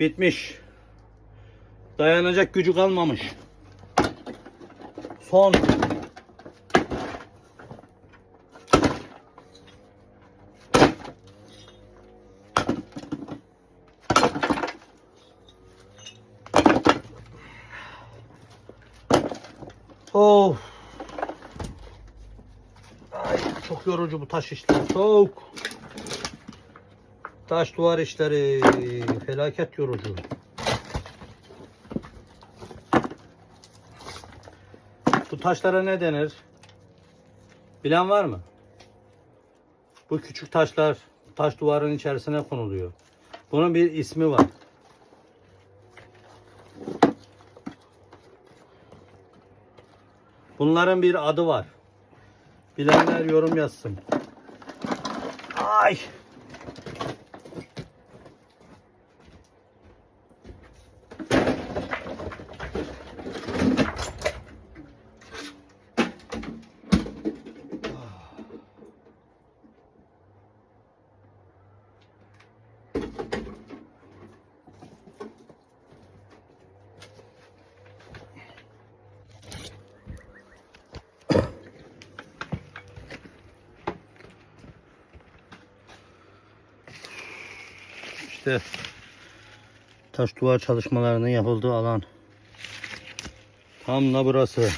Bitmiş. Dayanacak gücü kalmamış. Son. Of. Ay, çok yorucu bu taş işleri. Çok. Taş duvar işleri felaket yorucu. Bu taşlara ne denir? Bilen var mı? Bu küçük taşlar taş duvarın içerisine konuluyor. Bunun bir ismi var. Bunların bir adı var. Bilenler yorum yazsın. Ay. İşte taş duvar çalışmalarının yapıldığı alan. Tam da burası.